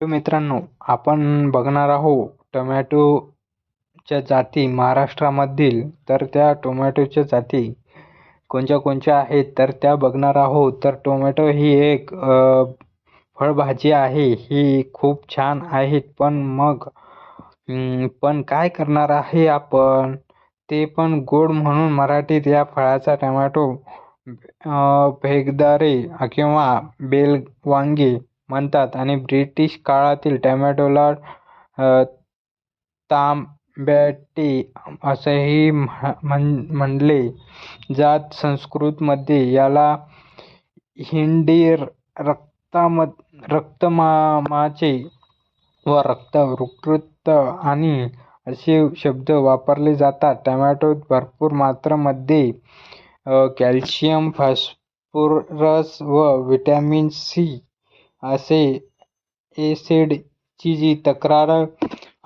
मित्रांनो आपण बघणार आहोत टोमॅटोच्या जाती महाराष्ट्रामधील तर त्या टोमॅटोच्या जाती कोणत्या कोणत्या आहेत तर त्या बघणार आहोत. तर टोमॅटो ही एक फळभाजी आहे ही खूप छान आहेत पण मग पण काय करणार आहे आपण? ते पण गोड म्हणून मराठीत या फळाचा टोमॅटो भेगदारे किंवा बेल वांगे म्हणतात आणि ब्रिटिश काळातील टोमॅटोला तांबटे असंही म्हणले जात. संस्कृतमध्ये याला हिंडी रक्तमामाचे व रक्त रक्तवृत्त आणि असे शब्द वापरले जातात. टमॅटोत भरपूर मात्रामध्ये कॅल्शियम, फॉस्फरस व व्हिटॅमिन सी असे ॲसिडची तक्रार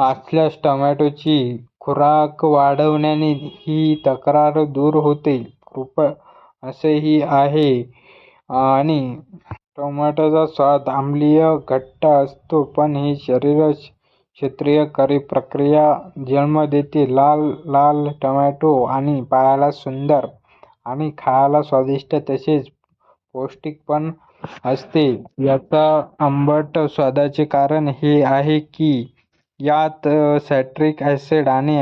असल्यास टोमॅटोची खुराक वाढवल्याने ही तक्रार दूर होते. असेही आहे आणि टोमॅटोचा स्वाद आम्लीय, घट्ट असतो पण ही शरीर क्षारीय प्रक्रिया जन्म देते. लाल लाल टोमॅटो आणि पाहायला सुंदर आणि खायला स्वादिष्ट तसेच पौष्टिक पण असते. याच्या आंबट स्वादाचे कारण हे आहे की यात सॅट्रिक ॲसिड आणि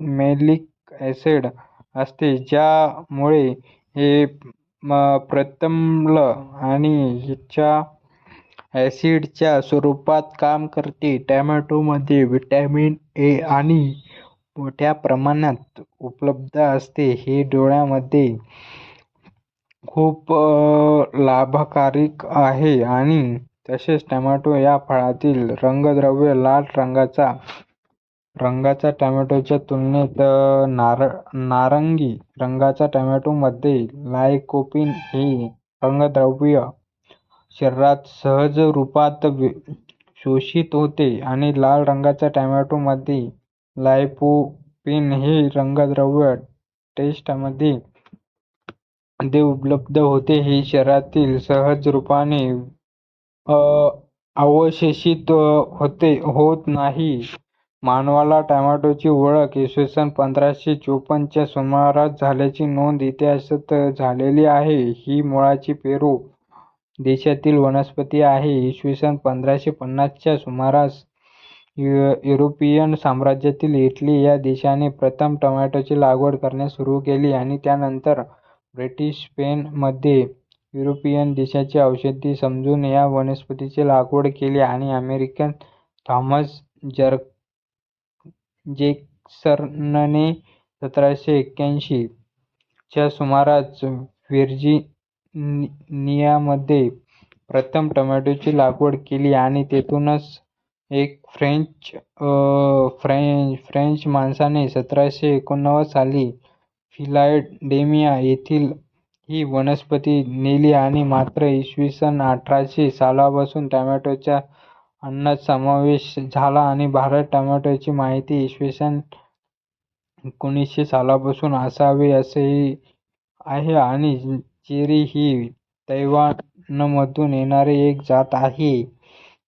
मॅलिक ॲसिड असते ज्यामुळे हे प्रतल आणि ॲसिडच्या स्वरूपात काम करते. टोमॅटोमध्ये व्हिटॅमिन ए आणि मोठ्या प्रमाणात उपलब्ध असते. हे डोळ्यामध्ये खूप लाभकारिक आहे आणि तसेच टॅमॅटो या फळातील रंगद्रव्य लाल रंगाचा रंगाच्या टॅमॅटोच्या तुलनेत नार नारंगी रंगाच्या टॅमॅटोमध्ये लायकोपीन हे रंगद्रव्य शरीरात सहज रूपात शोषित होते आणि लाल रंगाच्या टॅमॅटोमध्ये लायकोपीन हे रंगद्रव्य टेस्टमध्ये उपलब्ध होते. हे शहरातील सहज रूपाने अवशोषित होत नाही. मानवाला टोमॅटोची ओळख इ. पंधराशे चोपन्न च्या सुमारास झाल्याची नोंद इतिहासात झालेली आहे. ही मूळची पेरू देशातील वनस्पती आहे. इ. पंधराशे पन्नास च्या सुमारास युरोपियन साम्राज्यातील इटली या देशाने प्रथम टोमॅटोची लागवड करण्यास सुरू केली आणि त्यानंतर ब्रिटिश स्पेन मध्ये युरोपियन देशांनी औषधी समजून या वनस्पतीची लागवड केली आणि अमेरिकन थॉमस जेफरसनने सतराशे एक्याऐंशी च्या सुमारास व्हिर्जिनियामध्ये प्रथम टोमॅटोची लागवड केली आणि तेथूनच एका फ्रेंच माणसाने सतराशे एकोणनव्वद साली फिलाडेल्फिया येथील ही वनस्पती नेली आणि मात्र इ. अठराशे सालापासून टोमॅटोच्या अन्नात समावेश झाला आणि भारतात टोमॅटोची माहिती इ. एकोणीसशे सालापासून असावी असेही आहे आणि चेरी ही तैवानमधून येणारी एक जात आहे.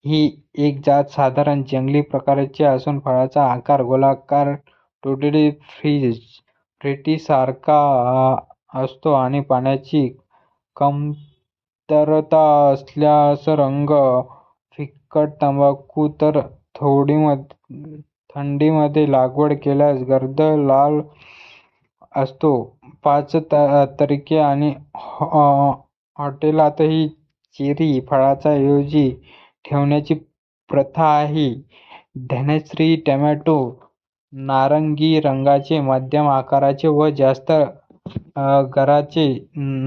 ही एक जात साधारण जंगली प्रकारची असून फळाचा आकार गोलाकार टुटी फ्रीज रेतीसारखा असतो आणि पाण्याची कमतरता असल्यास रंग फिकट तंबाखू तर थंडीमध्ये लागवड केल्यास गर्द लाल असतो. पाच तरीके आणि हॉटेलातही चेरी फळाच्या ऐवजी ठेवण्याची प्रथा आहे. धनश्री टोमॅटो नारंगी रंगाचे, मध्यम आकाराचे व जास्त गराचे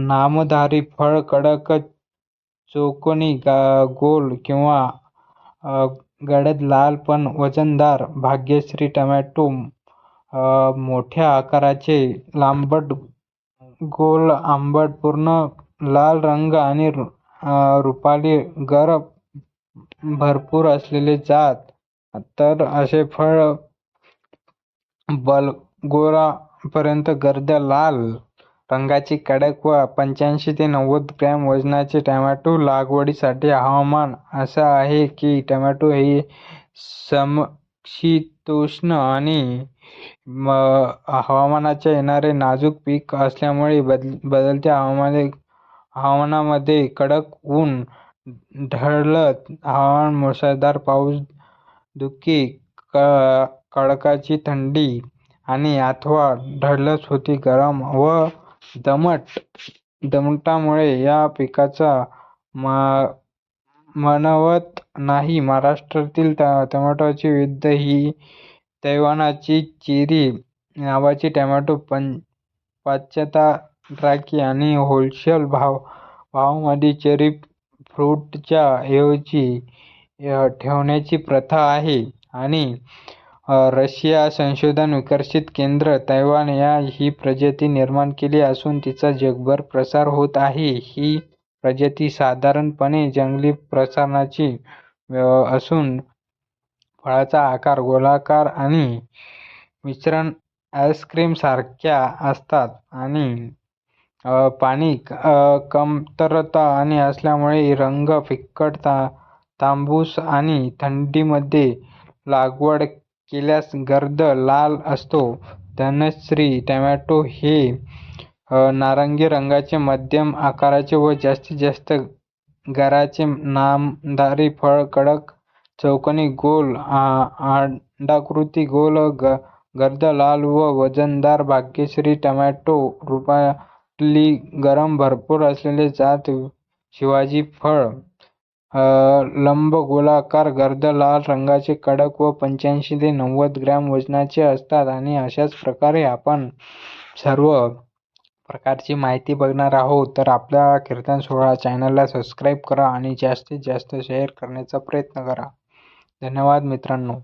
नामधारी फळ कडक, चौकोनी, गोल किंवा गडद लाल पण वजनदार. भाग्यश्री टोमॅटो मोठ्या आकाराचे, लांबट, गोल, आंबट, पूर्ण लाल रंग आणि रुपाली गर भरपूर असलेले जात. तर असे फळ बलगोरा पर्यंत गर्द लाल रंगाचे कडक व पंच्याऐंशी ते नव्वद ग्रॅम वजनाचे टोमॅटो लागवडीसाठी हवामान असं आहे की टोमॅटो हे समशीतोष्ण आणि हवामानात येणारे नाजूक पीक असल्यामुळे बदलत्या हवामानामध्ये कडक ऊन, ढगाळ हवामान, मुसळधार पाऊस, धुके, क कडकाची थंडी आणि अथवा जलद होती गरम व दमट दमटामुळे या पिकाचा म मनवत नाही. महाराष्ट्रातील टोमॅटोची विद्य ही तैवानची चेरी नावाची टोमॅटो पाचतारांकित आणि होलसेल भावामध्ये चेरी फ्रूटच्या ऐवजी ठेवण्याची प्रथा आहे आणि रशिया संशोधन विकसित केंद्र तैवान या ही प्रजाती निर्माण केली असून तिचा जगभर प्रसार होत आहे. ही प्रजाती साधारणपणे जंगली प्रसारणाची असून फळाचा आकार गोलाकार आणि मिश्रण आईस्क्रीम असतात आणि पाणी कमतरता आणि असल्यामुळे रंग फिकट तांबूस आणि थंडीमध्ये लागवड केल्यास गर्द लाल असतो. धनश्री टोमॅटो हे नारंगी रंगाचे, मध्यम आकाराचे व जास्तीत जास्त गराचे नामधारी फळ कडक, चौकोनी, गोल अंडाकृती, गोल, गर्द लाल व वजनदार भाग्यश्री टोमॅटो रूपातली गरम भरपूर असलेली जात शिवाजी फळ लंबगोलाकार, गर्द लाल रंगाचे, कडक व पंच्याऐंशी ते नव्वद ग्रॅम वजनाचे असतात आणि अशाच प्रकारे आपण सर्व प्रकारची माहिती बघणार आहोत तर आपल्या कीर्तन सोहळा चॅनलला सबस्क्राईब करा आणि जास्तीत जास्त शेअर करण्याचा प्रयत्न करा. धन्यवाद मित्रांनो.